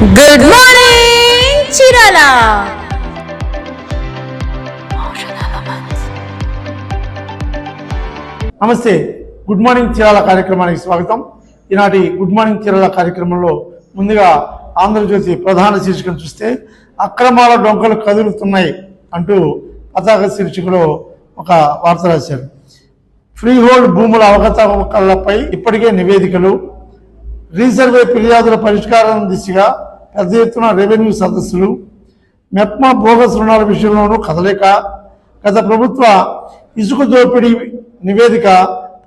Good morning Chirala నమస్తే. Good morning Chirala కార్యక్రమానికి స్వాగతం. ఈనాటి గుడ్ మార్నింగ్ చిరాల కార్యక్రమంలో ముందుగా ఆంధ్రజ్యోతి ప్రధాన శీర్షికను చూస్తే అక్రమాల డొంకలు కదులుతున్నాయి అంటూ పతాక శీర్షికలో ఒక వార్త రాశారు. ఫ్రీ హోల్డ్ భూముల అవకతవకలపై ఇప్పటికే నివేదికలు. రీసర్వే ఫిర్యాదుల పరిష్కారం దిశగా పెద్ద ఎత్తున రెవెన్యూ సదస్సులు మెప్మా బోగస్ రుణాల విషయంలోనూ కదలిక గత ప్రభుత్వ ఇసుక దోపిడీ నివేదిక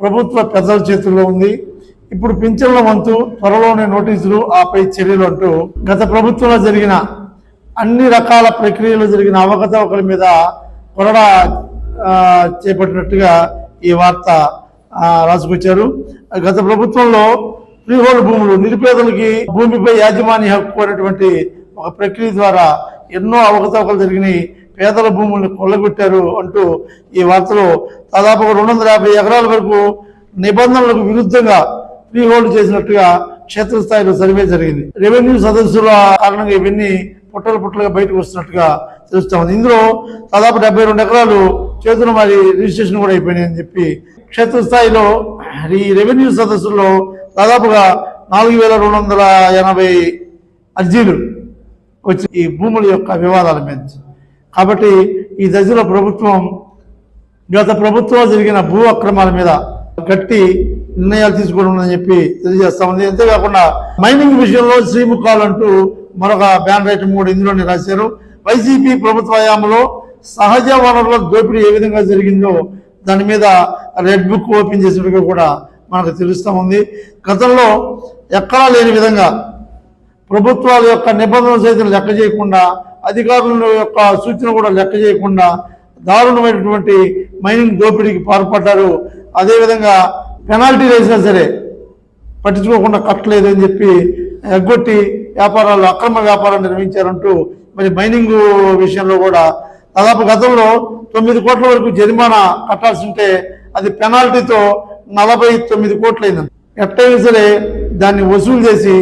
ప్రభుత్వ పెద్దల చేతుల్లో ఉంది. ఇప్పుడు పింఛన్ల వంతు త్వరలోనే నోటీసులు ఆపై చర్యలు అంటూ గత ప్రభుత్వంలో జరిగిన అన్ని రకాల ప్రక్రియలు జరిగిన అవకతవకల మీద కొరడా చేపట్టినట్టుగా ఈ వార్త రాసుకొచ్చారు. గత ప్రభుత్వంలో ఫ్రీహోల్డ్ భూములు నిరుపేదలకి భూమిపై యాజమాన్య హక్కు అనేటువంటి ఒక ప్రక్రియ ద్వారా ఎన్నో అవకతవకలు జరిగినాయి. పేదల భూములను కొల్లగొట్టారు అంటూ ఈ వార్తలో దాదాపు రెండు వందల యాభై ఎకరాల వరకు నిబంధనలకు విరుద్ధంగా ఫ్రీహోల్డ్ చేసినట్టుగా క్షేత్రస్థాయిలో సర్వే జరిగింది. రెవెన్యూ సదస్సుల కారణంగా ఇవన్నీ పుట్టలు పుట్టలుగా బయటకు వస్తున్నట్టుగా తెలుస్తా ఇందులో దాదాపు డెబ్బై రెండు ఎకరాలు చేతులు మరి రిజిస్ట్రేషన్ కూడా అయిపోయినాయి అని చెప్పి క్షేత్రస్థాయిలో ఈ రెవెన్యూ సదస్సుల్లో దాదాపుగా నాలుగు వేల రెండు వందల ఎనభై అర్జీలు వచ్చి ఈ భూముల యొక్క వివాదాల మీద. కాబట్టి ఈ దశలో ప్రభుత్వం గత ప్రభుత్వం జరిగిన భూ అక్రమాల మీద గట్టి నిర్ణయాలు తీసుకోవడం చెప్పి తెలియజేస్తా ఉంది. అంతేకాకుండా మైనింగ్ విషయంలో శ్రీముఖాలు అంటూ మరొక బ్యాన్ రైట్ కూడా ఇందులోనే రాశారు. వైసీపీ ప్రభుత్వ హయాంలో సహజ వనరుల దోపిడీ ఏ విధంగా జరిగిందో దాని మీద రెడ్ బుక్ ఓపెన్ చేసినట్టుగా కూడా మనకు తెలుస్తూ ఉంది. గతంలో ఎక్కడా లేని విధంగా ప్రభుత్వాల యొక్క నిబంధనలు సైతం లెక్క చేయకుండా అధికారుల యొక్క సూచన కూడా లెక్క చేయకుండా దారుణమైనటువంటి మైనింగ్ దోపిడీకి పాల్పడ్డారు. అదేవిధంగా పెనాల్టీ వేసినా సరే పట్టించుకోకుండా కట్టలేదు అని చెప్పి ఎగ్గొట్టి వ్యాపారాలు అక్రమ వ్యాపారాలు నిర్వహించారంటూ మరి మైనింగ్ విషయంలో కూడా దాదాపు గతంలో తొమ్మిది కోట్ల వరకు జరిమానా కట్టాల్సి ఉంటే అది పెనాల్టీతో నలభై తొమ్మిది కోట్లయింది ఎట్టయినా సరే దాన్ని వసూలు చేసి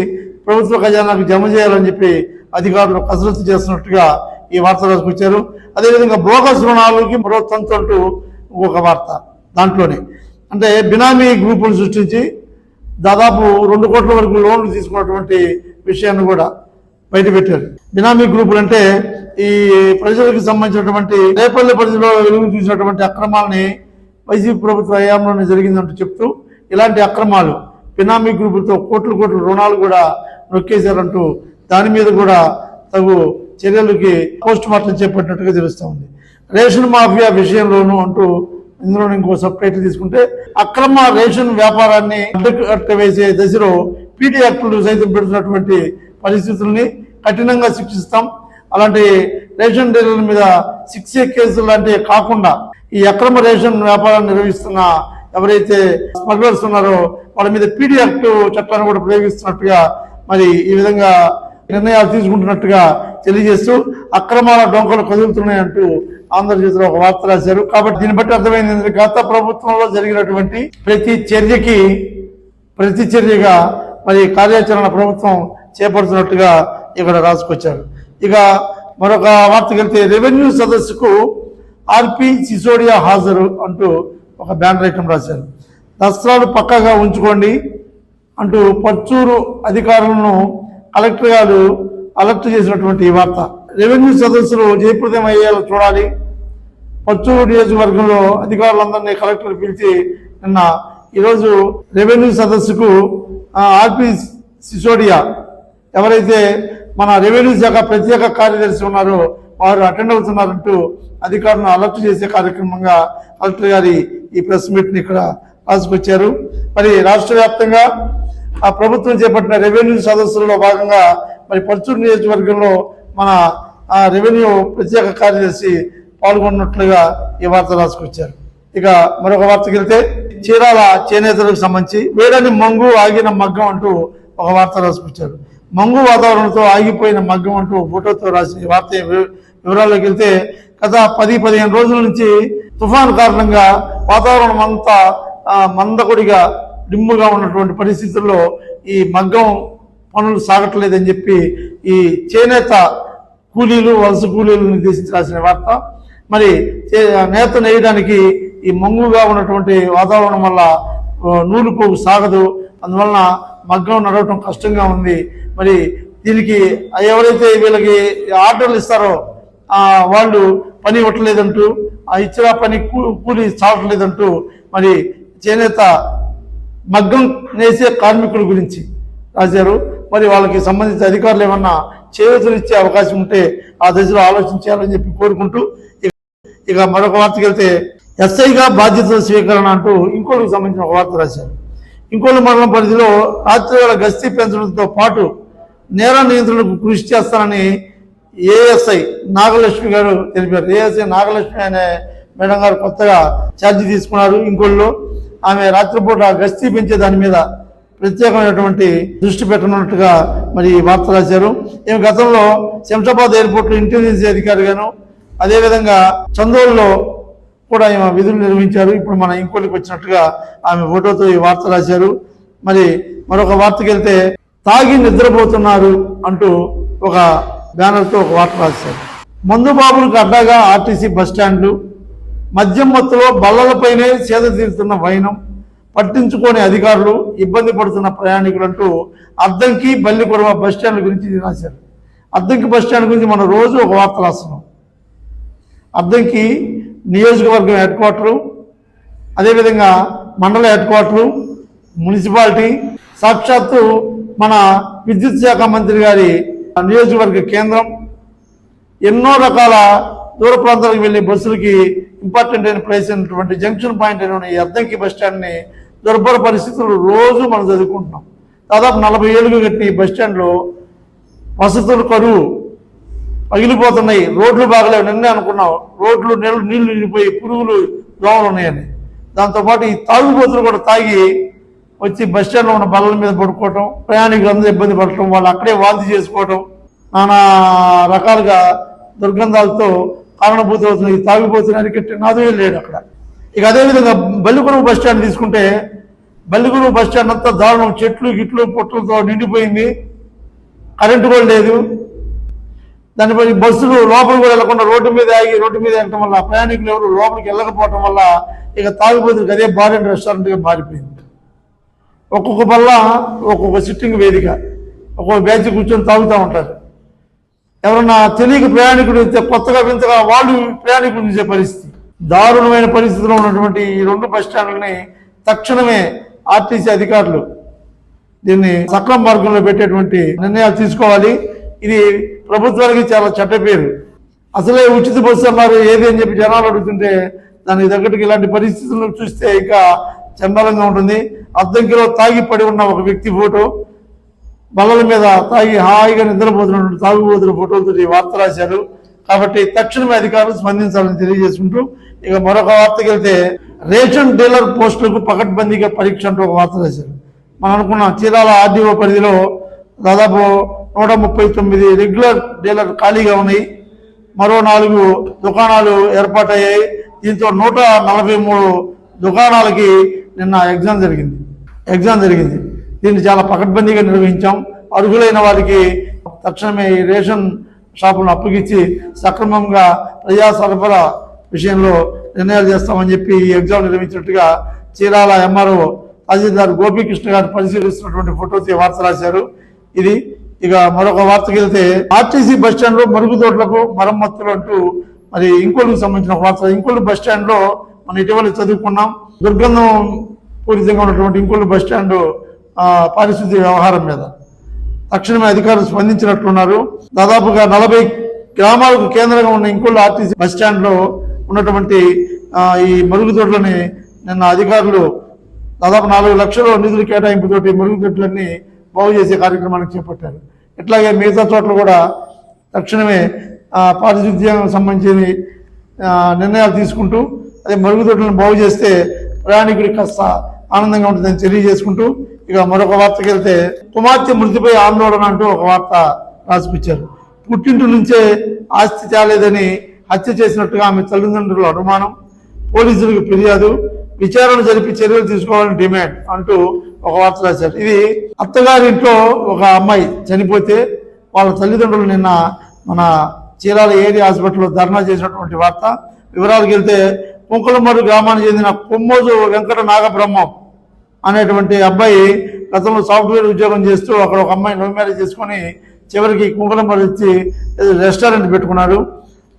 ప్రభుత్వ ఖజానాకు జమ చేయాలని చెప్పి అధికారులు కసరత్తు చేస్తున్నట్టుగా ఈ వార్త రాసుకొచ్చారు అదేవిధంగా బోగస్ రుణాలకి మరో తంతు ఒక వార్త దాంట్లోనే. అంటే బినామీ గ్రూపులు సృష్టించి దాదాపు రెండు కోట్ల వరకు లోన్లు తీసుకున్నటువంటి విషయాన్ని కూడా బయటపెట్టారు బినామీ గ్రూపులు అంటే ఈ ప్రజలకు సంబంధించినటువంటి రేపల్లి పరిధిలో వెలుగు చూసినటువంటి అక్రమాలని వైసీపీ ప్రభుత్వ హయాంలోనే జరిగిందంటూ చెప్తూ ఇలాంటి అక్రమాలు పినామీ గ్రూపులతో కోట్లు కోట్ల రుణాలు కూడా నొక్కేశారంటూ దాని మీద కూడా తగు చర్యలకి పోస్ట్ మార్టం చేపట్టినట్టుగా తెలుస్తూ ఉంది. రేషన్ మాఫియా విషయంలోనూ అంటూ ఇందులో ఇంకో సబ్ టైటిల్ తీసుకుంటే అక్రమ రేషన్ వ్యాపారాన్ని అడ్డుకట్ట వేసే దశలో పీటీ యాక్టులు సైతం పెడుతున్నటువంటి పరిస్థితుల్ని కఠినంగా శిక్షిస్తాం. అలాంటి రేషన్ డీలర్ల మీద సిక్స్ ఏ కేసులు లాంటివి కాకుండా ఈ అక్రమ రేషన్ వ్యాపారాన్ని నిర్వహిస్తున్న ఎవరైతే స్మగ్లర్స్ ఉన్నారో వాళ్ళ మీద పీడీ యాక్ట్ చట్టాన్ని కూడా ప్రయోగిస్తున్నట్టుగా మరి ఈ విధంగా నిర్ణయాలు తీసుకుంటున్నట్టుగా తెలియజేస్తూ అక్రమాల డొంకలు కదులుతున్నాయంటూ ఆంధ్రజ్యోతిలో ఒక వార్త రాశారు. కాబట్టి దీన్ని బట్టి అర్థమైంది గత ప్రభుత్వంలో జరిగినటువంటి ప్రతి చర్యకి ప్రతి చర్యగా మరి కార్యాచరణ ప్రభుత్వం చేపడుతున్నట్టుగా ఇక్కడ రాసుకొచ్చారు. ఇక మరొక వార్తకి వెళ్తే రెవెన్యూ సదస్సుకు ఆర్పి సిసోడియా హాజరు అంటూ ఒక బ్యానర్ ఐటమ్ రాశారు. దస్త్రాలు పక్కగా ఉంచుకోండి అంటూ పర్చూరు అధికారులను కలెక్టర్ గారు అలర్ట్ చేసినటువంటి ఈ వార్త. రెవెన్యూ సదస్సులు జయప్రదం అయ్యేలా చూడాలి. పచ్చూరు నియోజకవర్గంలో అధికారులందరినీ కలెక్టర్ పిలిచి నిన్న ఈరోజు రెవెన్యూ సదస్సుకు ఆర్పి సిసోడియా ఎవరైతే మన రెవెన్యూ శాఖ ప్రత్యేక కార్యదర్శి ఉన్నారు. వారు అటెండ్ అవుతున్నారంటూ అధికారులను అలర్ట్ చేసే కార్యక్రమంగా కలెక్టర్ గారి ఈ ప్రెస్ మీట్ని ఇక్కడ రాసుకొచ్చారు. మరి రాష్ట్ర వ్యాప్తంగా ఆ ప్రభుత్వం చేపట్టిన రెవెన్యూ సదస్సులలో భాగంగా మరి పర్చూరు నియోజకవర్గంలో మన ఆ రెవెన్యూ ప్రత్యేక కార్యదర్శి పాల్గొన్నట్లుగా ఈ వార్త రాసుకొచ్చారు. ఇక మరొక వార్తకి వెళ్తే చీరాల చేనేతలకు సంబంధించి వేడని మంగు ఆగిన మగ్గం అంటూ ఒక వార్త రాసుకొచ్చారు. మంగు వాతావరణంతో ఆగిపోయిన మగ్గం అంటూ ఫోటోతో రాసిన వార్త వి- వివరాల్లోకి వెళ్తే గత పది పదిహేను రోజుల నుంచి తుఫాను కారణంగా వాతావరణం అంతా ఆ, మందకొడిగా డిమ్ముగా ఉన్నటువంటి పరిస్థితుల్లో ఈ మగ్గం పనులు సాగట్లేదని చెప్పి ఈ చేనేత కూలీలు వలస కూలీలు నిర్దేశించి రాసిన వార్త. మరి చే- నేత నేయడానికి ఈ మంగుగా ఉన్నటువంటి వాతావరణం వల్ల నూలు పోగు సాగదు. అందువలన మగ్గం నడవటం కష్టంగా ఉంది. మరి దీనికి ఎవరైతే వీళ్ళకి ఆర్డర్లు ఇస్తారో వాళ్ళు పని ఇవ్వట్లేదంటూ ఆ ఇచ్చిన పని కూ- కూలి చావట్లేదంటూ మరి చేనేత మగ్గం నేసే కార్మికుల గురించి రాశారు. మరి వాళ్ళకి సంబంధించిన అధికారులు ఏమన్నా చేయూతలు ఇచ్చే అవకాశం ఉంటే ఆ దశలో ఆలోచించాలని చెప్పి కోరుకుంటూ ఇక- మరొక వార్తకి వెళ్తే ఎస్ఐగా బాధ్యతల స్వీకరణ అంటూ ఇంకోటికి సంబంధించిన ఒక వార్త రాశారు. ఇంకోళ్ళు మండలం పరిధిలో రాత్రివేళ గస్తీ పెంచడంతో పాటు నేర నియంత్రణకు కృషి చేస్తానని ఏఎస్ఐ నాగలక్ష్మి గారు తెలిపారు. ఏఎస్ఐ నాగలక్ష్మి అనే మేడం గారు కొత్తగా ఛార్జీ తీసుకున్నారు ఇంకోళ్ళు. ఆమె రాత్రిపూట గస్తీ పెంచే దాని మీద ప్రత్యేకమైనటువంటి దృష్టి పెట్టనున్నట్టుగా మరి ఈ వార్త రాశారు. ఈమె గతంలో శంషాబాద్ ఎయిర్పోర్ట్లో ఇంటెలిజెన్స్ అధికారిగాను అదేవిధంగా చందోల్లో కూడా ఈమె విధులు నిర్వహించారు. ఇప్పుడు మన ఇంకోటికి వచ్చినట్టుగా ఆమె ఫోటోతో ఈ వార్త రాశారు. మరి మరొక వార్తకి వెళ్తే తాగి నిద్రపోతున్నారు అంటూ ఒక బ్యానర్తో ఒక వార్త రాశారు. మందు బాబులకు అడ్డాగా ఆర్టీసీ బస్టాండ్లు మద్యం మత్తులో బల్లలపైనే సేద తీరుతున్న వైనం పట్టించుకోని అధికారులు ఇబ్బంది పడుతున్న ప్రయాణికులంటూ అద్దంకి బల్లికొడవ బస్ స్టాండ్ గురించి రాశారు. అద్దంకి బస్ స్టాండ్ గురించి మనం రోజు ఒక వార్త రాస్తున్నాం. అద్దంకి నియోజకవర్గం హెడ్ క్వార్టరు అదేవిధంగా మండల హెడ్ క్వార్టరు మున్సిపాలిటీ సాక్షాత్తు మన విద్యుత్ శాఖ మంత్రి గారి నియోజకవర్గ కేంద్రం. ఎన్నో రకాల దూర ప్రాంతాలకు వెళ్ళే బస్సులకి ఇంపార్టెంట్ అయిన ప్లేస్ అయినటువంటి జంక్షన్ పాయింట్ అయిన ఈ అద్దంకి బస్ స్టాండ్ని దుర్భర పరిస్థితులు రోజు మనం చదువుకుంటున్నాం. దాదాపు నలభై ఏళ్ళుగా కట్టిన ఈ బస్ స్టాండ్లో వసతులు కరువు. పగిలిపోతున్నాయి. రోడ్లు బాగలేవు. నిన్నే అనుకున్నాం రోడ్లు నీళ్ళు నీళ్ళు నిండిపోయి పురుగులు దోమలు ఉన్నాయని. దాంతోపాటు ఈ తాగుబోతులు కూడా తాగి వచ్చి బస్ స్టాండ్లో ఉన్న బల్లల మీద పడుకోవటం ప్రయాణికులందరూ ఇబ్బంది పడటం వాళ్ళు అక్కడే వాంతి చేసుకోవటం నానా రకాలుగా దుర్గంధాలతో కారణభూతవుతున్న ఈ తాగుబోతుని అరికట్టే నాదే లేడు అక్కడ. ఇక అదేవిధంగా బల్లికొనుగు బస్ స్టాండ్ తీసుకుంటే బల్లికొనుగు బస్ స్టాండ్ అంతా దారుణం. చెట్లు గిట్లు పొట్టలతో నిండిపోయింది. కరెంటు కూడా లేదు. దానిపై బస్సులు లోపల కూడా వెళ్ళకుండా రోడ్డు మీద ఆగి రోడ్డు మీద వెళ్ళటం వల్ల ప్రయాణికులు ఎవరు లోపలికి వెళ్ళకపోవటం వల్ల ఇక తాగుబోతులకు అదే బార్ అండ్ రెస్టారెంట్గా మారిపోయింది. ఒక్కొక్క బల్ల ఒక్కొక్క సిట్టింగ్ వేదిక ఒక్కొక్క బ్యాచ్ కూర్చొని తాగుతూ ఉంటారు. ఎవరన్నా తెలియక ప్రయాణికుడు అయితే కొత్తగా వింతగా వాళ్ళు ప్రయాణికులు చూసే పరిస్థితి. దారుణమైన పరిస్థితిలో ఉన్నటువంటి ఈ రెండు బస్ స్టాండ్లని తక్షణమే ఆర్టీసీ అధికారులు దీన్ని సక్రమ మార్గంలో పెట్టేటువంటి నిర్ణయాలు తీసుకోవాలి. ఇది ప్రభుత్వానికి చాలా చెడ్డ పేరు. అసలే ఉచిత బస్సు అన్నారు ఏది అని చెప్పి జనాలు అడుగుతుంటే దానికి తగ్గట్టుకు ఇలాంటి పరిస్థితులను చూస్తే ఇంకా చండాలంగా ఉంటుంది. అద్దంకిలో తాగి పడి ఉన్న ఒక వ్యక్తి ఫోటో బల్లల మీద తాగి హాయిగా నిద్రపోతున్నటువంటి తాగుబోతున్న ఫోటోలతో ఈ వార్త రాశారు. కాబట్టి తక్షణమే అధికారులు స్పందించాలని తెలియజేసుకుంటూ ఇక మరొక వార్తకి వెళ్తే రేషన్ డీలర్ పోస్టులకు పకడ్బందీగా పరీక్ష అంటూ ఒక వార్త రాశారు. మనం అనుకున్న చీరాల ఆర్డీఓ పరిధిలో దాదాపు నూట ముప్పై తొమ్మిది రెగ్యులర్ డీలర్ ఖాళీగా ఉన్నాయి. మరో నాలుగు దుకాణాలు ఏర్పాటయ్యాయి. దీంతో నూట నలభై మూడు దుకాణాలకి నిన్న ఎగ్జామ్ జరిగింది. ఎగ్జామ్ జరిగింది. దీన్ని చాలా పకడ్బందీగా నిర్వహించాం. అర్హులైన వారికి తక్షణమే ఈ రేషన్ షాపులను అప్పగించి సక్రమంగా ప్రజా సరఫరా విషయంలో నిర్ణయాలు చేస్తామని చెప్పి ఈ ఎగ్జామ్ నిర్వహించినట్టుగా చీరాల ఎంఆర్ఓ తహసీల్దార్ గోపీకృష్ణ గారు పరిశీలిస్తున్నటువంటి ఫోటోతో వార్త రాశారు. ఇది ఇక మరొక వార్తకి వెళ్తే ఆర్టీసీ బస్ స్టాండ్లో మరుగుదొడ్లకు మరమ్మతులు అంటూ మరి ఇంకోళ్ళకి సంబంధించిన వార్త. ఇంకోళ్ళు బస్ స్టాండ్లో మనం ఇటీవల చదువుకున్నాం. దుర్గంధం పూరితంగా ఉన్నటువంటి ఇంకోళ్ళు బస్ స్టాండ్ పారిశుద్ధ్య వ్యవహారం మీద. తక్షణమే అధికారులు స్పందించినట్లున్నారు. దాదాపుగా నలభై గ్రామాలకు కేంద్రంగా ఉన్న ఇంకోళ్ళు ఆర్టీసీ బస్ స్టాండ్లో ఉన్నటువంటి ఈ మరుగుదొడ్లని నిన్న అధికారులు దాదాపు నాలుగు లక్షల నిధులు కేటాయింపుతోటి మరుగుదొడ్లన్నీ బాగు చేసే కార్యక్రమానికి చేపట్టారు. ఇట్లాగే మిగతా చోట్ల కూడా తక్షణమే పారిశుద్ధ్యానికి సంబంధించి సంబంధించిన నిర్ణయాలు తీసుకుంటూ అదే మరుగుదొడ్లను బాగు చేస్తే ప్రయాణికుడికి కాస్త ఆనందంగా ఉంటుందని తెలియజేసుకుంటూ ఇక మరొక వార్తకి వెళ్తే కుమార్తె మృతిపై ఆందోళన అంటూ ఒక వార్త రాసిపించారు పుట్టింటి నుంచే ఆస్తి తేలేదని హత్య చేసినట్టుగా ఆమె తల్లిదండ్రుల అనుమానం. పోలీసులకు ఫిర్యాదు విచారణ జరిపి చర్యలు తీసుకోవాలని డిమాండ్ అంటూ ఒక వార్త రాశారు. ఇది అత్తగారింట్లో ఒక అమ్మాయి చనిపోతే వాళ్ళ తల్లిదండ్రులు నిన్న మన చీరాల ఏరియా హాస్పిటల్లో ధర్నా చేసినటువంటి వార్త. వివరాలకు వెళ్తే కుంకులమరు గ్రామానికి చెందిన కొమ్మోజు వెంకట నాగబ్రహ్మం అనేటువంటి అబ్బాయి గతంలో సాఫ్ట్వేర్ ఉద్యోగం చేస్తూ అక్కడ ఒక అమ్మాయి లవ్ మ్యారేజ్ చేసుకొని చివరికి కుంకులమర్రు ఇచ్చి రెస్టారెంట్ పెట్టుకున్నాడు.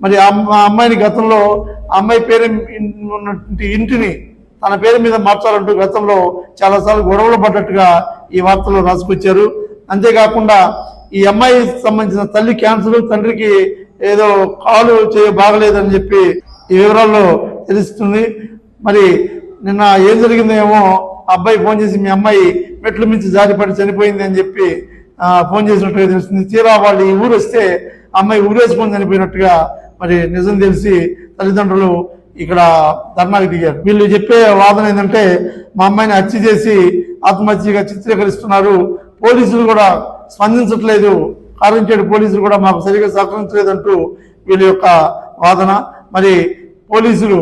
మరి ఆ అమ్మ- అమ్మాయిని గతంలో ఆ అమ్మాయి పేరు ఉన్నటువంటి ఇంటిని తన పేరు మీద మార్చాలంటూ గతంలో చాలాసార్లు గొడవలు పడ్డట్టుగా ఈ వార్తలు రాసుకొచ్చారు. అంతేకాకుండా ఈ అమ్మాయికి సంబంధించిన తల్లి క్యాన్సర్ తండ్రికి ఏదో కాలు చేయ బాగలేదని చెప్పి ఈ వివరాల్లో తెలుస్తుంది. మరి నిన్న ఏం జరిగిందేమో అబ్బాయి ఫోన్ చేసి మీ అమ్మాయి మెట్లు మించి జారిపడి చనిపోయింది అని చెప్పి ఫోన్ చేసినట్టుగా తెలుస్తుంది. తీరా వాళ్ళు ఈ ఊరు వస్తే ఆ అమ్మాయి ఊరేసుకొని చనిపోయినట్టుగా మరి నిజం తెలిసి తల్లిదండ్రులు ఇక్కడ ధర్నాకి దిగారు. వీళ్ళు చెప్పే వాదన ఏంటంటే మా అమ్మాయిని హత్య చేసి ఆత్మహత్యగా చిత్రీకరిస్తున్నారు. పోలీసులు కూడా స్పందించట్లేదు. కారించేడు పోలీసులు కూడా మాకు సరిగా సహకరించలేదంటూ వీళ్ళ యొక్క వాదన. మరి పోలీసులు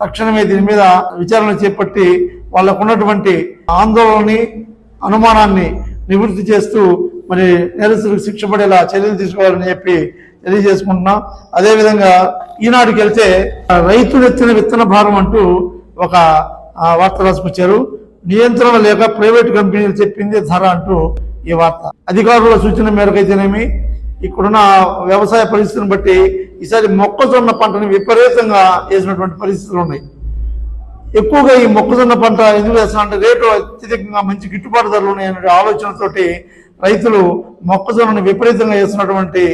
తక్షణమే దీని మీద విచారణ చేపట్టి వాళ్ళకు ఉన్నటువంటి ఆందోళనని అనుమానాన్ని నివృత్తి చేస్తూ మరి నేరస్తులకు శిక్ష పడేలా చర్యలు తీసుకోవాలని చెప్పి తెలియజేసుకుంటున్నాం. అదేవిధంగా ఈనాడుకి వెళ్తే రైతులెత్తిన విత్తన భారం అంటూ ఒక వార్త రాసుకొచ్చారు. నియంత్రణ లేక ప్రైవేట్ కంపెనీలు చెప్పింది ధర అంటూ ఈ వార్త. అధికారుల సూచన మేరకైతేనేమి ఇక్కడున్న వ్యవసాయ పరిస్థితిని బట్టి ఈసారి మొక్కజొన్న పంటని విపరీతంగా వేసినటువంటి పరిస్థితులు ఉన్నాయి. ఎక్కువగా ఈ మొక్కజొన్న పంట ఎందుకు వేస్తారంటే రేటు అత్యధికంగా మంచి గిట్టుబాటు ధరలు ఉన్నాయనే ఆలోచనతోటి రైతులు మొక్కజొన్నను విపరీతంగా వేస్తున్నటువంటి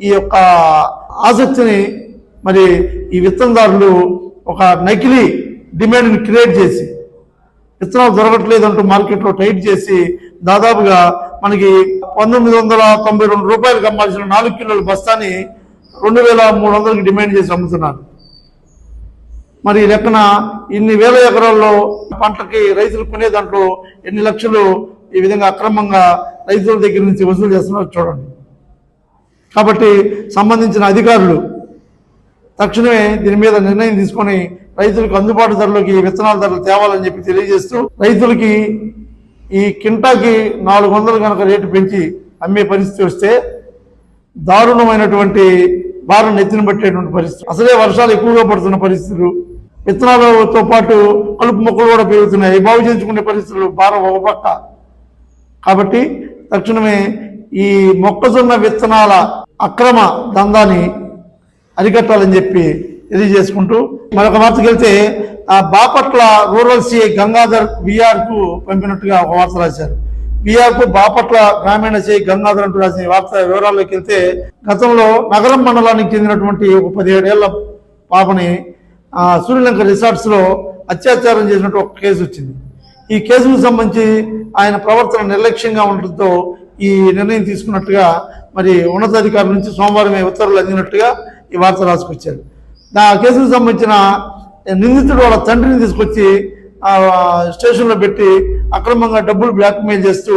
ఈ యొక్క ఆసక్తిని మరి ఈ విత్తనదారులు ఒక నకిలీ డిమాండ్ని క్రియేట్ చేసి విత్తనాలు దొరకట్లేదు అంటూ మార్కెట్లో టైట్ చేసి దాదాపుగా మనకి పంతొమ్మిది వందల తొంభై రెండు రూపాయలకు అమ్మాల్సిన నాలుగు కిలోల బస్తాని రెండు వేల మూడు వందలకి డిమాండ్ చేసి అమ్ముతున్నారు. మరి లెక్కన ఇన్ని వేల ఎకరాల్లో పంటకి రైతులు కొనే దాంట్లో ఎన్ని లక్షలు ఈ విధంగా అక్రమంగా రైతుల దగ్గర నుంచి వసూలు చేస్తున్నారో చూడండి. కాబట్టి సంబంధించిన అధికారులు తక్షణమే దీని మీద నిర్ణయం తీసుకొని రైతులకు అందుబాటు ధరలోకి విత్తనాల ధరలు తేవాలని చెప్పి తెలియజేస్తూ రైతులకి ఈ కింటాకి నాలుగు వందలు కనుక రేటు పెంచి అమ్మే పరిస్థితి వస్తే దారుణమైనటువంటి భారం ఎత్తిన పట్టేటువంటి పరిస్థితి. అసలే వర్షాలు ఎక్కువగా పడుతున్న పరిస్థితులు. విత్తనాలతో పాటు కలుపు మొక్కలు కూడా పెరుగుతున్నాయి. బాగు చేయించుకునే పరిస్థితులు భారం ఒక పక్క. కాబట్టి తక్షణమే ఈ మొక్కజొన్న విత్తనాల అక్రమ దందాన్ని అరికట్టాలని చెప్పి తెలియజేసుకుంటూ మరొక వార్తకి వెళ్తే ఆ బాపట్ల రూరల్ సిఐ గంగాధర్ బీఆర్కు పంపినట్టుగా ఒక వార్త రాశారు. బీఆర్కు బాపట్ల గ్రామీణ సిఐ గంగాధర్ అంటూ రాసిన వార్త వివరాల్లోకి వెళ్తే గతంలో నగరం మండలానికి చెందినటువంటి ఒక పదిహేడేళ్ళ పాపని సూర్యలంక రిసార్ట్స్లో అత్యాచారం చేసినట్టు ఒక కేసు వచ్చింది. ఈ కేసుకు సంబంధించి ఆయన ప్రవర్తన నిర్లక్ష్యంగా ఉండడంతో ఈ నిర్ణయం తీసుకున్నట్టుగా మరి ఉన్నతాధికారుల నుంచి సోమవారం ఉత్తర్వులు అందినట్టుగా ఈ వార్త రాసుకొచ్చారు. ఆ కేసుకు సంబంధించిన నిందితుడు వాళ్ళ తండ్రిని తీసుకొచ్చి స్టేషన్లో పెట్టి అక్రమంగా డబ్బులు బ్లాక్మెయిల్ చేస్తూ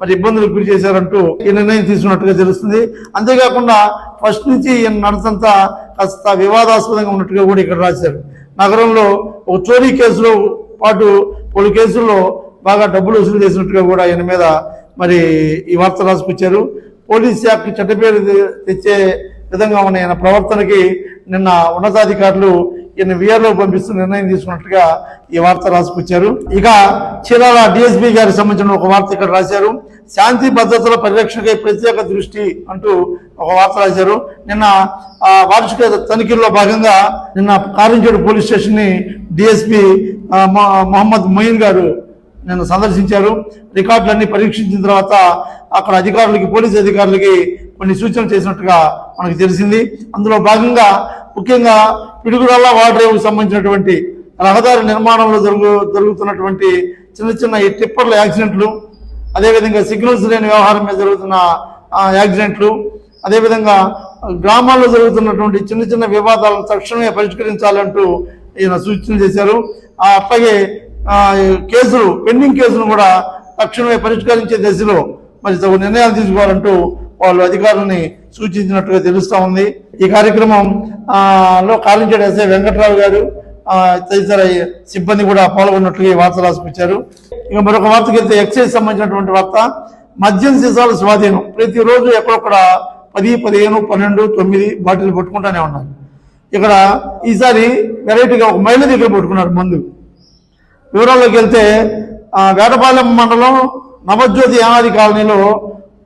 మరి ఇబ్బందులకు గురి చేశారంటూ ఈ నిర్ణయం తీసుకున్నట్టుగా తెలుస్తుంది. అంతేకాకుండా ఫస్ట్ నుంచి ఈయన నడతంతా కాస్త వివాదాస్పదంగా ఉన్నట్టుగా కూడా ఇక్కడ రాశారు. నగరంలో ఒక చోరీ కేసులో పాటు పలు కేసుల్లో బాగా డబ్బులు వసూలు చేసినట్టుగా కూడా ఈయన మీద మరి ఈ వార్త రాసుకొచ్చారు. పోలీస్ శాఖకి చెడ్డపేరు తెచ్చే విధంగా ఉన్న ఆయన ప్రవర్తనకి నిన్న ఉన్నతాధికారులు ఈయన విఆర్లో పంపిస్తూ నిర్ణయం తీసుకున్నట్టుగా ఈ వార్త రాసుకొచ్చారు. ఇక చీరాల డిఎస్పీ గారికి సంబంధించిన ఒక వార్త ఇక్కడ రాశారు. శాంతి భద్రతల పరిరక్షణకై ప్రత్యేక దృష్టి అంటూ ఒక వార్త రాశారు. నిన్న ఆ వార్షిక తనిఖీల్లో భాగంగా నిన్న కారంచేడు పోలీస్ స్టేషన్ని డిఎస్పీ మొహమ్మద్ మొయిన్ గారు నన్ను సందర్శించారు. రికార్డులన్నీ పరీక్షించిన తర్వాత అక్కడ అధికారులకి పోలీస్ అధికారులకి కొన్ని సూచనలు చేసినట్టుగా మనకు తెలిసింది. అందులో భాగంగా ముఖ్యంగా పిడుగురాళ్ళ వాటర్ సంబంధించినటువంటి రహదారి నిర్మాణంలో జరుగు జరుగుతున్నటువంటి చిన్న చిన్న ఈ టిప్పర్ల యాక్సిడెంట్లు అదేవిధంగా సిగ్నల్స్ లేని వ్యవహారం మీద జరుగుతున్న ఆ, యాక్సిడెంట్లు అదేవిధంగా గ్రామాల్లో జరుగుతున్నటువంటి చిన్న చిన్న వివాదాలను తక్షణమే పరిష్కరించాలంటూ ఈయన సూచనలు చేశారు. ఆ, అట్లాగే కేసులు పెండింగ్ కేసులు కూడా తక్షణమే పరిష్కరించే దశలో మరి తగు నిర్ణయాలు తీసుకోవాలంటూ వాళ్ళు అధికారులని సూచించినట్టుగా తెలుస్తా ఉంది. ఈ కార్యక్రమం లో కాలించేడు ఎస్ఐ వెంకట్రావు గారు తదితర సిబ్బంది కూడా పాల్గొన్నట్లుగా ఈ వార్త రాసుకొచ్చారు ఇక మరొక వార్తకి వెళ్తే ఎక్సైజ్ సంబంధించినటువంటి వార్త. మద్యం సీసాల స్వాధీనం. ప్రతిరోజు ఎక్కడొక్కడ పది పదిహేను పన్నెండు తొమ్మిది బాటిల్ పట్టుకుంటానే ఉన్నారు. ఇక్కడ ఈసారి వెరైటీగా ఒక మహిళ దగ్గర పట్టుకున్నారు మందు. వివరాల్లోకి వెళ్తే ఆ, వేటపాలెం మండలం నవజ్యోతి యానాది కాలనీలో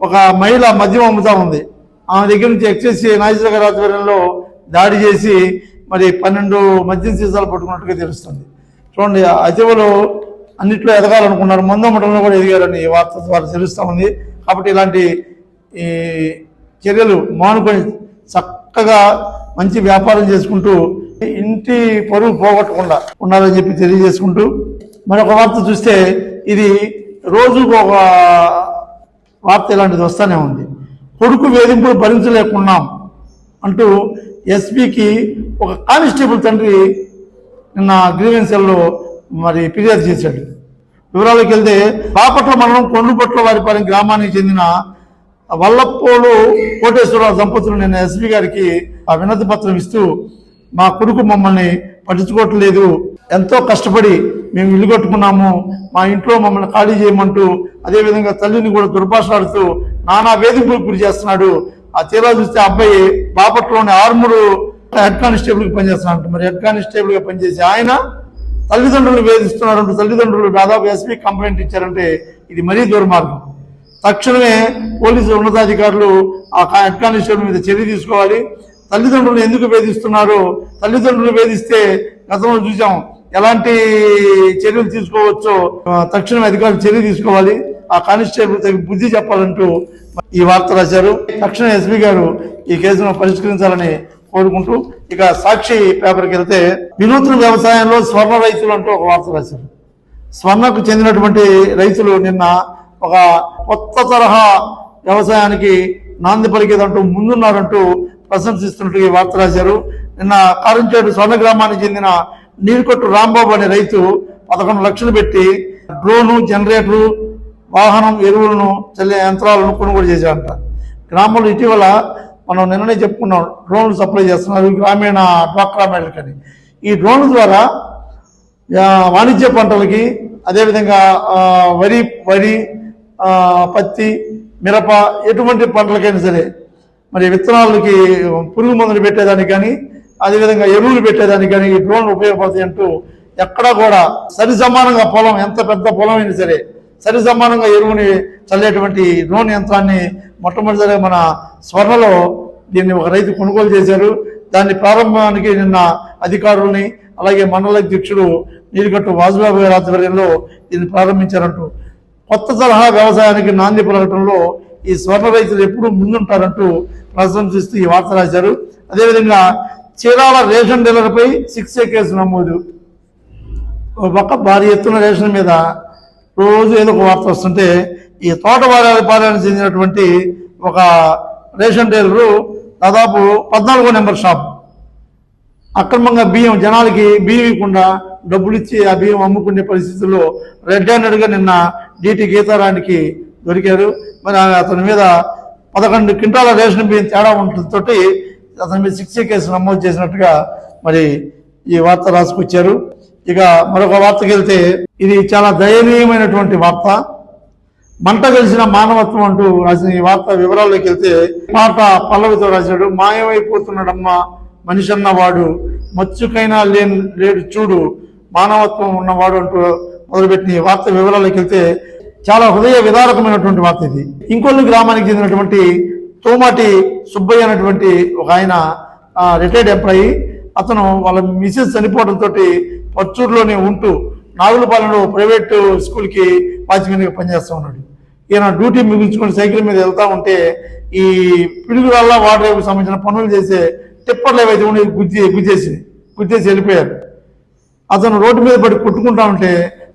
ఒక మహిళ మద్యం అమ్ముతా ఉంది. ఆమె దగ్గర నుంచి ఎక్సైజ్ నాగేశ్వర ఆధ్వర్యంలో దాడి చేసి మరి పన్నెండు మద్యం సీసాలు పట్టుకున్నట్టుగా తెలుస్తుంది. చూడండి అతివలు అన్నిట్లో ఎదగాలనుకున్నారు. మందు అమ్మటంలో కూడా ఎదిగారని వార్త ద్వారా తెలుస్తూ ఉంది. కాబట్టి ఇలాంటి ఈ చర్యలు మానుకొని చక్కగా మంచి వ్యాపారం చేసుకుంటూ ఇంటి పరువు పోగొట్టకుండా ఉండాలని చెప్పి తెలియజేసుకుంటూ మరొక వార్త చూస్తే ఇది రోజుకు ఒక వార్త ఇలాంటిది వస్తూనే ఉంది. కొడుకు వేధింపులు భరించలేకున్నాం అంటూ ఎస్పీకి ఒక కానిస్టేబుల్ తండ్రి నిన్న గ్రీవెన్సీల్లో మరి ఫిర్యాదు చేశాడు. వివరాలకు వెళ్తే బాపట్ల మండలం కొండుపట్ల వారిపాలెం గ్రామానికి చెందిన వల్లప్పోలు కోటేశ్వరరావు దంపతులు నిన్న ఎస్పీ గారికి ఆ వినతి పత్రం ఇస్తూ మా కొడుకు మమ్మల్ని పట్టించుకోవట్లేదు. ఎంతో కష్టపడి మేము ఇల్లు కట్టుకున్నాము. మా ఇంట్లో మమ్మల్ని ఖాళీ చేయమంటూ అదేవిధంగా తల్లిని కూడా దుర్భాషలాడుతూ నానా వేధింపులకు గురి చేస్తున్నాడు. ఆ తీరా చూస్తే ఆ అబ్బాయి బాపట్లోని ఆర్మూరు హెడ్ కానిస్టేబుల్ పనిచేస్తున్నాడు. మరి హెడ్ కానిస్టేబుల్గా పనిచేసి ఆయన తల్లిదండ్రులు వేధిస్తున్నారంటూ తల్లిదండ్రులు దాదాపు ఎస్పీ కంప్లైంట్ ఇచ్చారంటే ఇది మరీ దుర్మార్గం. తక్షణమే పోలీసు ఉన్నతాధికారులు ఆ కా- హెడ్ కానిస్టేబుల్ మీద చర్య తీసుకోవాలి. తల్లిదండ్రులు ఎందుకు వేధిస్తున్నారు? తల్లిదండ్రులు వేధిస్తే గతంలో చూసాం ఎలాంటి చర్యలు తీసుకోవచ్చో తక్షణం తక్షణమే అధికారులు చర్య తీసుకోవాలి. ఆ కానిస్టేబుల్ తగిన బుద్ధి చెప్పాలంటూ ఈ వార్త రాశారు. తక్షణ ఎస్పీ గారు ఈ కేసును పరిష్కరించాలని కోరుకుంటూ ఇక సాక్షి పేపర్కి వెళ్తే వినూత్న వ్యవసాయంలో స్వర్ణ రైతులు అంటూ ఒక వార్త రాశారు. స్వర్ణకు చెందినటువంటి రైతులు నిన్న ఒక కొత్త తరహా వ్యవసాయానికి నాంది పలికేదంటూ ముందున్నారంటూ ప్రశంసిస్తున్నట్టు ఈ వార్త రాశారు నిన్న కారంచేడు స్వర్ణ గ్రామానికి చెందిన నీరుకొట్టు రాంబాబు అనే రైతు పదకొండు లక్షలు పెట్టి డ్రోను జనరేటరు వాహనం ఎరువులను చల్లే యంత్రాలను కొనుగోలు చేశారంట గ్రామంలో ఇటీవల మనం నిన్ననే చెప్పుకున్నాం డ్రోన్లు సప్లై చేస్తున్నారు గ్రామీణ డ్వాక్రా మేళకని ఈ డ్రోన్ ద్వారా వాణిజ్య పంటలకి అదేవిధంగా వరి వరి పత్తి మిరప ఎటువంటి పంటలకైనా సరే మరి విత్తనాలకి పురుగు మందులు పెట్టేదానికి కానీ అదేవిధంగా ఎరువులు పెట్టేదానికి కానీ ఈ డ్రోన్లు ఉపయోగపడతాయి అంటూ ఎక్కడా కూడా సరి సమానంగా పొలం ఎంత పెద్ద పొలం అయినా సరే సరి సమానంగా ఎరువుని చల్లేటువంటి డ్రోన్ యంత్రాన్ని మొట్టమొదటిసారిగా మన స్వర్ణలో దీన్ని ఒక రైతు కొనుగోలు చేశారు. దాన్ని ప్రారంభానికి నిన్న అధికారుల్ని అలాగే మండల అధ్యక్షుడు నీరుగట్టు వాసుబాబు గారి ఆధ్వర్యంలో దీన్ని ప్రారంభించారంటూ. కొత్త తరహా వ్యవసాయానికి నాంది పలకటంలో ఈ స్వర్ణ రైతులు ఎప్పుడూ ముందుంటారంటూ ప్రశంసిస్తూ ఈ వార్త రాశారు. అదేవిధంగా చీరాల రేషన్ డీలర్పై సిక్స్ ఏ కేసు నమోదు. ఒక పక్క భారీ ఎత్తున రేషన్ మీద రోజు ఏదో ఒక వార్త వస్తుంటే ఈ తోటవారి చెందినటువంటి ఒక రేషన్ డీలరు దాదాపు పద్నాలుగో నెంబర్ షాప్. అక్రమంగా బియ్యం జనాలకి బియ్యం ఇవ్వకుండా డబ్బులు ఇచ్చి ఆ బియ్యం అమ్ముకునే పరిస్థితుల్లో రెడ్ హ్యాండెడ్గా నిన్న డిటి గీతారానికి దొరికారు. మరి ఆమె అతని మీద పదకొండు క్వింటాల రేషన్ బియ్యం తేడా ఉండటంతో అతని మీద శిక్ష కేసు నమోదు చేసినట్టుగా మరి ఈ వార్త రాసుకొచ్చారు. ఇక మరొక వార్తకి వెళ్తే ఇది చాలా దయనీయమైనటువంటి వార్త. మంట కలిసిన మానవత్వం అంటూ రాసిన ఈ వార్త వివరాల్లోకి వెళ్తే పాట పల్లవితో రాశాడు మాయమైపోతున్నాడమ్మా మనిషి అన్నవాడు మచ్చుకైనా లేని లేడు చూడు మానవత్వం ఉన్నవాడు అంటూ మొదలుపెట్టిన ఈ వార్త వివరాల్లోకి వెళ్తే చాలా హృదయ విదారకమైనటువంటి వార్త ఇది. ఇంకొల్లు గ్రామానికి చెందినటువంటి తోమాటి సుబ్బయ్య అనేటువంటి ఒక ఆయన రిటైర్డ్ ఎంప్లాయీ అతను వాళ్ళ మిసెస్ చనిపోవడంతో పచ్చూరులోనే ఉంటూ నాగులపాలెంలో ప్రైవేట్ స్కూల్కి వాచ్మెన్గా పనిచేస్తూ ఉన్నాడు. ఈయన డ్యూటీ ముగించుకొని సైకిల్ మీద వెళ్తా ఉంటే ఈ పిడుగురాళ్ళ వాటర్ సంబంధించిన పనులు చేసే టిప్పర్లు ఏవైతే ఉండే గుద్ది గుద్దేసి గుద్దేసి వెళ్ళిపోయారు. అతను రోడ్డు మీద పడి కొట్టుకుంటా ఉంటే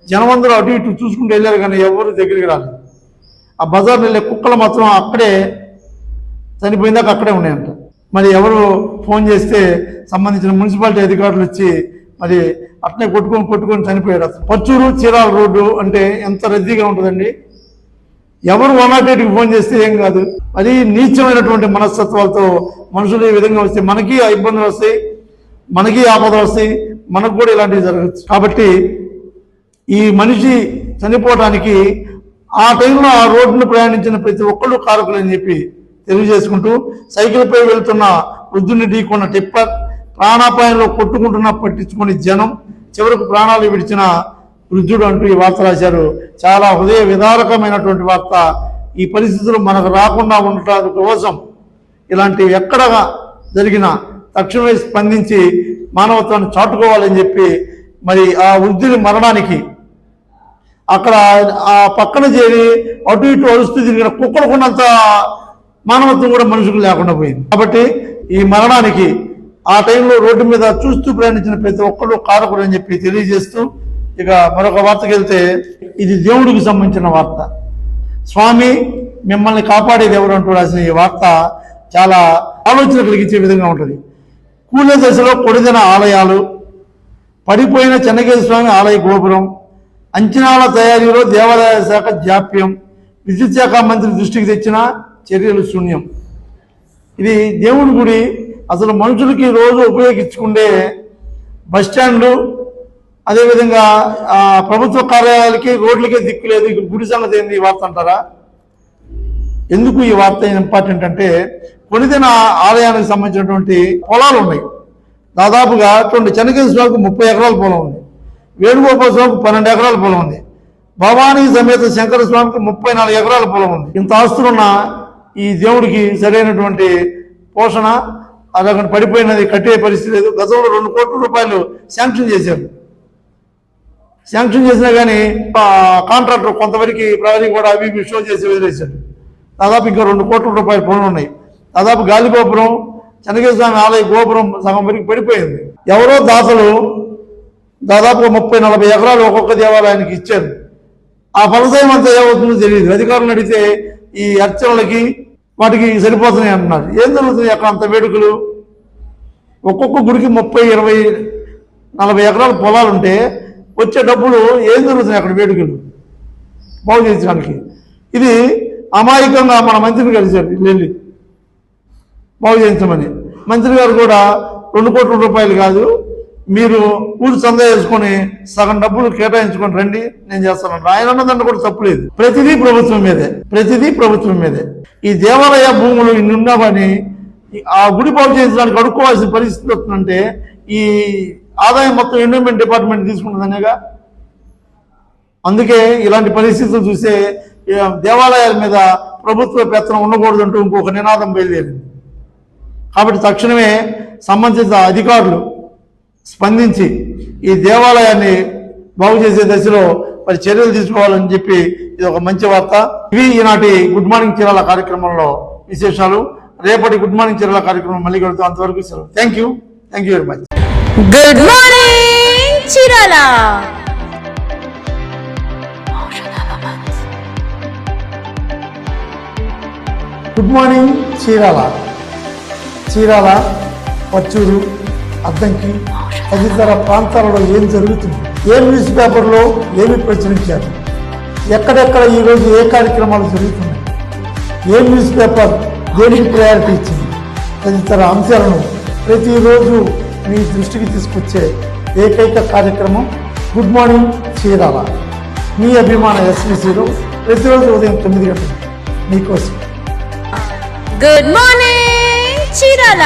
జనమందరూ అటు ఇటు చూసుకుంటూ వెళ్ళారు కానీ ఎవరు దగ్గరికి రాలేదు. ఆ బజార్లో వెళ్ళే కుక్కలు మాత్రం అక్కడే చనిపోయిందాక అక్కడే ఉన్నాయంట. మరి ఎవరు ఫోన్ చేస్తే సంబంధించిన మున్సిపాలిటీ అధికారులు వచ్చి మరి అట్నే కొట్టుకొని కొట్టుకొని చనిపోయారు. అసలు పచ్చూరు చీరాల రోడ్డు అంటే ఎంత రద్దీగా ఉంటుందండి. ఎవరు వన్ నాట్ ఎయిట్కి ఫోన్ చేస్తే ఏం కాదు. అది నీచమైనటువంటి మనస్తత్వాలతో మనుషులు ఈ విధంగా వస్తే మనకి ఆ ఇబ్బందులు వస్తాయి మనకి ఆపదలు వస్తాయి మనకు కూడా ఇలాంటివి జరగచ్చు. కాబట్టి ఈ మనిషి చనిపోవడానికి ఆ టైంలో ఆ రోడ్డును ప్రయాణించిన ప్రతి ఒక్కళ్ళు కారకులు అని చెప్పి తెలియజేసుకుంటూ సైకిల్పై వెళ్తున్న వృద్ధుని ఢీకొన్న టిప్పర్ ప్రాణాపాయంలో కొట్టుకుంటున్న పట్టించుకుని జనం చివరకు ప్రాణాలు విడిచిన వృద్ధుడు అంటూ ఈ వార్త రాశారు. చాలా హృదయ విదారకమైనటువంటి వార్త. ఈ పరిస్థితులు మనకు రాకుండా ఉండటానికి కోసం ఇలాంటివి ఎక్కడ జరిగిన తక్షణమే స్పందించి మానవత్వాన్ని చాటుకోవాలని చెప్పి మరి ఆ వృద్ధుని మరణానికి అక్కడ ఆ పక్కన చేరి అటు ఇటు అరుస్తూ తిరిగిన కుక్కలకున్నంత మానవత్వం కూడా మనుషులకు లేకుండా పోయింది. కాబట్టి ఈ మరణానికి ఆ టైంలో రోడ్డు మీద చూస్తూ ప్రయాణించిన ప్రతి ఒక్కరు కారకుడు అని చెప్పి తెలియజేస్తూ ఇక మరొక వార్తకి వెళ్తే ఇది దేవుడికి సంబంధించిన వార్త. స్వామి మిమ్మల్ని కాపాడేది ఎవరు అంటూ రాసిన ఈ వార్త చాలా ఆలోచన కలిగించే విధంగా ఉంటుంది. కూలే దశలో కొడిదిన ఆలయాలు పడిపోయిన చెన్నకేశ్వర స్వామి ఆలయ గోపురం అంచనాల తయారీలో దేవాదాయ శాఖ జాప్యం విద్యుత్ శాఖ మంత్రి దృష్టికి తెచ్చిన చర్యలు శూన్యం. ఇది దేవుని గుడి. అసలు మనుషులకి రోజు ఉపయోగించుకుండే బస్ స్టాండ్లు అదేవిధంగా ప్రభుత్వ కార్యాలయాలకి రోడ్లకే దిక్కు లేదు. ఇక గుడి సంగతి ఏంది ఈ వార్త అంటారా? ఎందుకు ఈ వార్త ఇంపార్టెంట్ అంటే కొనిదిన ఆలయానికి సంబంధించినటువంటి పొలాలు ఉన్నాయి. దాదాపుగా చూడండి చెన్నకేశ్వర ముప్పై ఎకరాల పొలం ఉంది. వేణుగోపాల స్వామికి పన్నెండు ఎకరాల పొలం ఉంది. భవానీ సమేత శంకర స్వామికి ముప్పై నాలుగు ఎకరాల పొలం ఉంది. ఇంత ఆస్తులున్న ఈ దేవుడికి సరైనటువంటి పోషణ అదొకటి పడిపోయినది కట్టే పరిస్థితి లేదు. గతంలో రెండు కోట్ల రూపాయలు శాంక్షన్ చేశారు. శాంక్షన్ చేసినా కానీ కాంట్రాక్టర్ కొంతవరకు ప్రజలకు కూడా అవి ఇవి షో చేసి వదిలేశారు. దాదాపు ఇంకా రెండు కోట్ల రూపాయల పనులు ఉన్నాయి. దాదాపు గాలి గోపురం చెన్నకేశ్వర స్వామి ఆలయ గోపురం సగం వరకు పడిపోయింది. ఎవరో దాతలు దాదాపు ముప్పై నలభై ఎకరాలు ఒక్కొక్క దేవాలయానికి ఇచ్చారు. ఆ ఫలసాయం అంతా ఏమవుతుందో తెలియదు. అధికారులను అడిగితే ఈ అర్చనలకి వాటికి సరిపోతున్నాయి అంటున్నారు. ఏం జరుగుతుంది అక్కడ అంత వేడుకలు? ఒక్కొక్క గుడికి ముప్పై ఇరవై నలభై ఎకరాల పొలాలు ఉంటే వచ్చే డబ్బులు ఏం జరుగుతున్నాయి అక్కడ వేడుకలు? బాగు చేయించడానికి. ఇది అమాయకంగా మన మంత్రిని కలిశారు వెళ్ళి బాగు చేయించమని. మంత్రి గారు కూడా రెండు కోట్ల రూపాయలు కాదు మీరు ఊరు చందా వేసుకొని సగం డబ్బులు కేటాయించుకొని రండి నేను చేస్తాను ఆయన ఉన్నదండి కూడా తప్పులేదు ప్రతిదీ ప్రభుత్వం మీదే. ప్రతిదీ ప్రభుత్వం మీదే. ఈ దేవాలయ భూములు ఇన్ని ఉన్నామని ఈ- ఆ గుడి బాగు చేయించడానికి అడుక్కోవాల్సిన పరిస్థితి వస్తుందంటే ఈ ఆదాయం మొత్తం ఎన్విరాన్మెంట్ డిపార్ట్మెంట్ తీసుకుంటుందనేగా? అందుకే ఇలాంటి పరిస్థితులు చూసే దేవాలయాల మీద ప్రభుత్వ పెత్తనం ఉండకూడదు అంటూ ఇంకొక నినాదం బయలుదేరింది. కాబట్టి తక్షణమే సంబంధిత అధికారులు స్పందించి ఈ దేవాలయాన్ని బాగు చేసే దశలో మరి చర్యలు తీసుకోవాలని చెప్పి ఇది ఒక మంచి వార్త. ఇవి ఈనాటి గుడ్ మార్నింగ్ చీరాల కార్యక్రమంలో విశేషాలు. రేపటి గుడ్ మార్నింగ్ చీరాల కార్యక్రమం మళ్ళీ కలుగుతాం అంతవరకు సెలవు. Thank you thank you very much good morning Chirala. Good morning Chirala. Chirala Parchur Addanki తదితర ప్రాంతాలలో ఏం జరుగుతుంది? ఏ న్యూస్ పేపర్లో ఏమి ప్రచురించారు? ఎక్కడెక్కడ ఈరోజు ఏ కార్యక్రమాలు జరుగుతున్నాయి? ఏ న్యూస్ పేపర్ దేనికి ప్రయారిటీ ఇచ్చింది? తదితర అంశాలను ప్రతిరోజు మీ దృష్టికి తీసుకొచ్చే ఏకైక కార్యక్రమం గుడ్ మార్నింగ్ చీరాల. మీ అభిమాన ఎస్విసిలో ప్రతిరోజు ఉదయం తొమ్మిది గంటలు మీకోసం. Good morning Chirala.